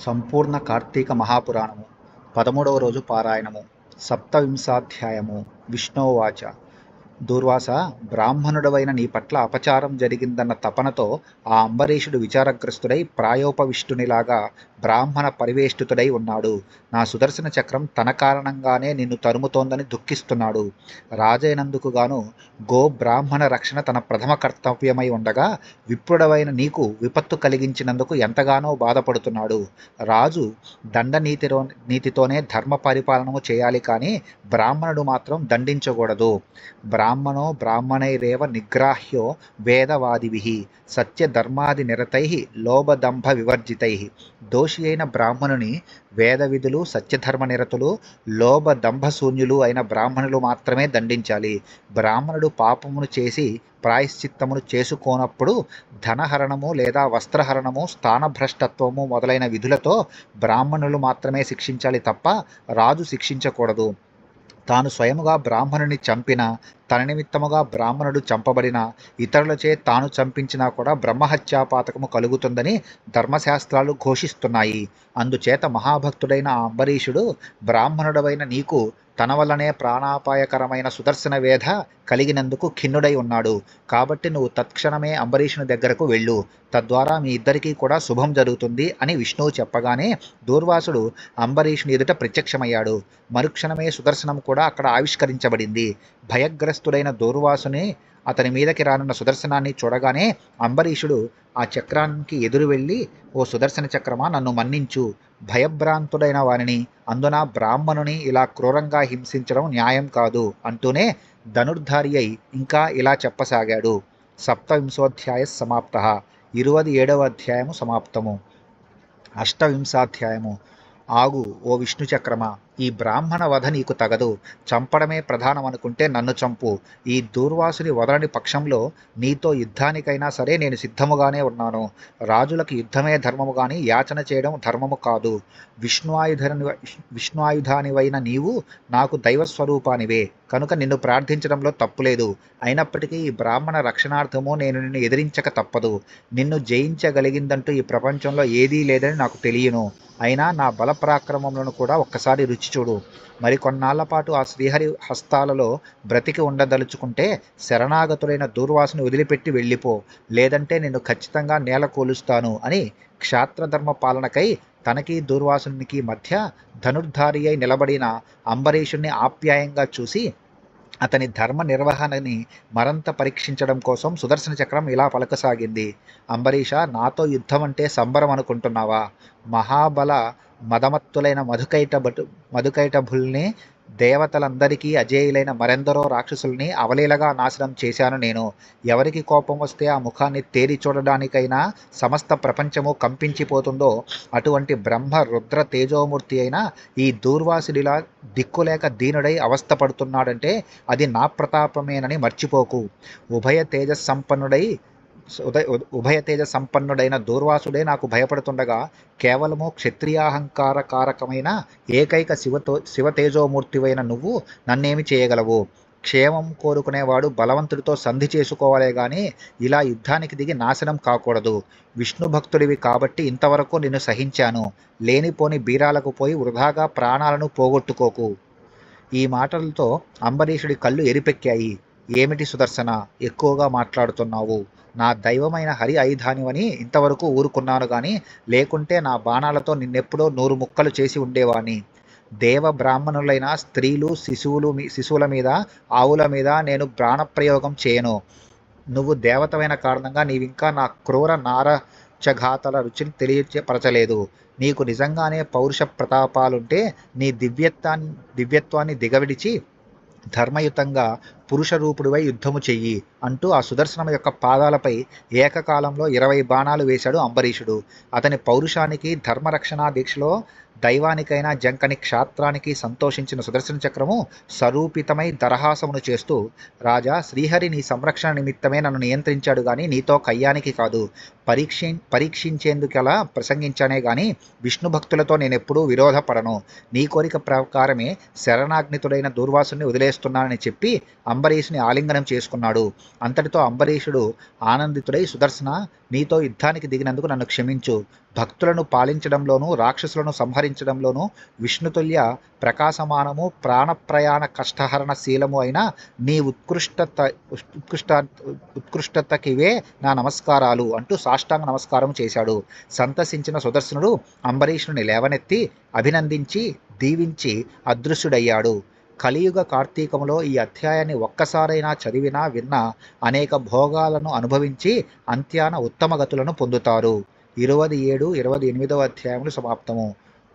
సంపూర్ణ కార్తీక మహాపురాణము పదమూడవ రోజు పారాయణము సప్తవింశాధ్యాయము విష్ణోవాచ దూర్వాస బ్రాహ్మణుడవైన నీ పట్ల అపచారం జరిగిందన్న తపనతో ఆ అంబరీషుడు విచారగ్రస్తుడై ప్రాయోపవిష్టునిలాగా బ్రాహ్మణ పరివేష్టితుడై ఉన్నాడు. నా సుదర్శన చక్రం తన కారణంగానే నిన్ను తరుముతోందని దుఃఖిస్తున్నాడు. రాజైనందుకు గాను గో బ్రాహ్మణ రక్షణ తన ప్రథమ కర్తవ్యమై ఉండగా విప్రుడవైన నీకు విపత్తు కలిగించినందుకు ఎంతగానో బాధపడుతున్నాడు. రాజు దండనీతిలో నీతితోనే ధర్మ పరిపాలనము చేయాలి కానీ బ్రాహ్మణుడు మాత్రం దండించకూడదు. బ్రాహ్మణో బ్రాహ్మణైరేవ నిగ్రాహ్యో వేదవాదిభి సత్యధర్మాది నిరతై లోభదంభ వివర్జితై దోషి అయిన బ్రాహ్మణుని వేద విధులు సత్యధర్మ నిరతులు లోభ దంభశూన్యులు అయిన బ్రాహ్మణులు మాత్రమే దండించాలి. బ్రాహ్మణుడు పాపమును చేసి ప్రాయశ్చిత్తమును చేసుకోనప్పుడు ధనహరణము లేదా వస్త్రహరణము స్థానభ్రష్టత్వము మొదలైన విధులతో బ్రాహ్మణులు మాత్రమే శిక్షించాలి తప్ప రాజు శిక్షించకూడదు. తాను స్వయముగా బ్రాహ్మణుని చంపిన తన నిమిత్తముగా బ్రాహ్మణుడు చంపబడిన ఇతరులచే తాను చంపించినా కూడా బ్రహ్మహత్యా పాతకము కలుగుతుందని ధర్మశాస్త్రాలు ఘోషిస్తున్నాయి. అందుచేత మహాభక్తుడైన అంబరీషుడు బ్రాహ్మణుడవైన నీకు తన వల్లనే ప్రాణాపాయకరమైన సుదర్శన వేధ కలిగినందుకు ఖిన్నుడై ఉన్నాడు. కాబట్టి నువ్వు తత్క్షణమే అంబరీషుని దగ్గరకు వెళ్ళు. తద్వారా మీ ఇద్దరికీ కూడా శుభం జరుగుతుంది అని విష్ణువు చెప్పగానే దూర్వాసుడు అంబరీషుని ఎదుట ప్రత్యక్షమయ్యాడు. మరుక్షణమే సుదర్శనం కూడా అక్కడ ఆవిష్కరించబడింది. భయగ్రస్తుడైన దూర్వాసుని అతని మీదకి రానున్న సుదర్శనాన్ని చూడగానే అంబరీషుడు ఆ చక్రానికి ఎదురు వెళ్ళి ఓ సుదర్శన చక్రమా నన్ను మన్నించు. భయభ్రాంతుడైన వారిని అందున బ్రాహ్మణుని ఇలా క్రూరంగా హింసించడం న్యాయం కాదు అంటూనే ధనుర్ధారి అయి ఇంకా ఇలా చెప్పసాగాడు. సప్తవింశోధ్యాయ సమాప్త. ఇరువది ఏడవ అధ్యాయము సమాప్తము. అష్టవింశాధ్యాయము. ఆగు ఓ విష్ణు చక్రమా ఈ బ్రాహ్మణ వధ నీకు తగదు చంపడమే ప్రధానమనుకుంటే నన్ను చంపు. ఈ దూర్వాసుని వదలని పక్షంలో నీతో యుద్ధానికైనా సరే నేను సిద్ధముగానే ఉన్నాను. రాజులకు యుద్ధమే ధర్మము కానీ యాచన చేయడం ధర్మము కాదు. విష్ణుఆయుధాని విష్ణుఆయుధానివైన నీవు నాకు దైవస్వరూపానివే. కనుక నిన్ను ప్రార్థించడంలో తప్పులేదు. అయినప్పటికీ ఈ బ్రాహ్మణ రక్షణార్థము నేను నిన్ను ఎదిరించక తప్పదు. నిన్ను జయించగలిగిందంటూ ఈ ప్రపంచంలో ఏదీ లేదని నాకు తెలియను. అయినా నా బలపరాక్రమములను కూడా ఒక్కసారి రుచి చూడు. మరి కొన్నాళ్ళ పాటు ఆ శ్రీహరి హస్తాలలో బ్రతికి ఉండదలుచుకుంటే శరణాగతులైన దూర్వాసుని వదిలిపెట్టి వెళ్ళిపో. లేదంటే నిన్ను ఖచ్చితంగా నేల కోలుస్తాను అని క్షాత్రధర్మ పాలనకై తనకి దూర్వాసునికి మధ్య ధనుర్ధారి అయి నిలబడిన అంబరీషుణ్ణి ఆప్యాయంగా చూసి అతని ధర్మ నిర్వహణని మరంత పరీక్షించడం కోసం సుదర్శన చక్రం ఇలా పలకసాగింది. అంబరీష నాతో యుద్ధం అంటే సంబరం అనుకుంటున్నావా? మహాబల మదమత్తులైన మధుకైట బటు మధుకైటభుల్ని దేవతలందరికీ అజేయులైన మరెందరో రాక్షసుల్ని అవలీలగా నాశనం చేశాను నేను. ఎవరికి కోపం వస్తే ఆ ముఖాన్ని తేరి చూడడానికైనా సమస్త ప్రపంచము కంపించిపోతుందో అటువంటి బ్రహ్మ రుద్ర తేజోమూర్తి అయిన ఈ దూర్వాసుడిలా దిక్కులేక దీనుడై అవస్థపడుతున్నాడంటే అది నా ప్రతాపమేనని మర్చిపోకు. ఉభయ తేజస్సంపన్నుడై ఉదయ ఉభయ తేజ సంపన్నుడైన దూర్వాసుడే నాకు భయపడుతుండగా కేవలము క్షత్రియాహంకార కారకమైన ఏకైక శివతో శివతేజోమూర్తివైన నువ్వు నన్నేమి చేయగలవు? క్షేమం కోరుకునేవాడు బలవంతుడితో సంధి చేసుకోవాలే గాని ఇలా యుద్ధానికి దిగి నాశనం కాకూడదు. విష్ణు భక్తుడివి కాబట్టి ఇంతవరకు నిన్ను సహించాను. లేనిపోని బీరాలకు పోయి వృధాగా ప్రాణాలను పోగొట్టుకోకు. ఈ మాటలతో అంబరీషుడి కళ్ళు ఎరిపెక్కాయి. ఏమిటి సుదర్శన? ఎక్కువగా మాట్లాడుతున్నావు. నా దైవమైన హరి ఐధానివని ఇంతవరకు ఊరుకున్నాను కానీ లేకుంటే నా బాణాలతో నిన్నెప్పుడో నూరు ముక్కలు చేసి ఉండేవాణ్ణి. దేవ బ్రాహ్మణులైన స్త్రీలు శిశువులు శిశువుల మీద ఆవుల మీద నేను ప్రాణప్రయోగం చేయను. నువ్వు దేవతమైన కారణంగా నీవింకా నా క్రూర నారచఘాతల రుచిని తెలియపరచలేదు నీకు నిజంగానే పౌరుష ప్రతాపాలుంటే నీ దివ్యత్వాన్ని దివ్యత్వాన్ని దిగవిడిచి ధర్మయుతంగా పురుష రూపుడివై యుద్ధము చెయ్యి అంటూ ఆ సుదర్శనం యొక్క పాదాలపై ఏకకాలంలో ఇరవై బాణాలు వేశాడు అంబరీషుడు. అతని పౌరుషానికి ధర్మరక్షణా దీక్షలో దైవానికైనా జంకని క్షాత్రానికి సంతోషించిన సుదర్శన చక్రము స్వరూపితమై దరహాసమును చేస్తూ రాజా శ్రీహరి నీ సంరక్షణ నిమిత్తమే నన్ను నియంత్రించాడు గాని నీతో కయ్యానికి కాదు. పరీక్షి పరీక్షించేందుకలా ప్రసంగించానే గాని విష్ణు భక్తులతో నేనెప్పుడూ విరోధపడను. నీ కోరిక ప్రకారమే శరణాగ్నితుడైన దూర్వాసుని వదిలేస్తున్నానని చెప్పి అంబరీషుని ఆలింగనం చేసుకున్నాడు. అంతటితో అంబరీషుడు ఆనందితుడై సుదర్శన నీతో యుద్ధానికి దిగినందుకు నన్ను క్షమించు. భక్తులను పాలించడంలోనూ రాక్షసులను సంహరించడంలోనూ విష్ణుతుల్య ప్రకాశమానము ప్రాణప్రయాణ కష్టహరణ శీలము అయిన నీ ఉత్కృష్టత ఉత్కృష్ట ఉత్కృష్టతకివే నా నమస్కారాలు అంటూ సాష్టాంగ నమస్కారం చేశాడు. సంతసించిన సుదర్శనుడు అంబరీషుని లేవనెత్తి అభినందించి దీవించి అదృశ్యుడయ్యాడు. కలియుగ కార్తీకములో ఈ అధ్యాయాన్ని ఒక్కసారైనా చదివినా విన్నా అనేక భోగాలను అనుభవించి అంత్యాన ఉత్తమ గతులను పొందుతారు. ఇరవై ఏడు ఇరవై ఎనిమిదవ అధ్యాయములు సమాప్తము.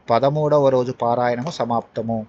పదమూడవ రోజు పారాయణము సమాప్తము.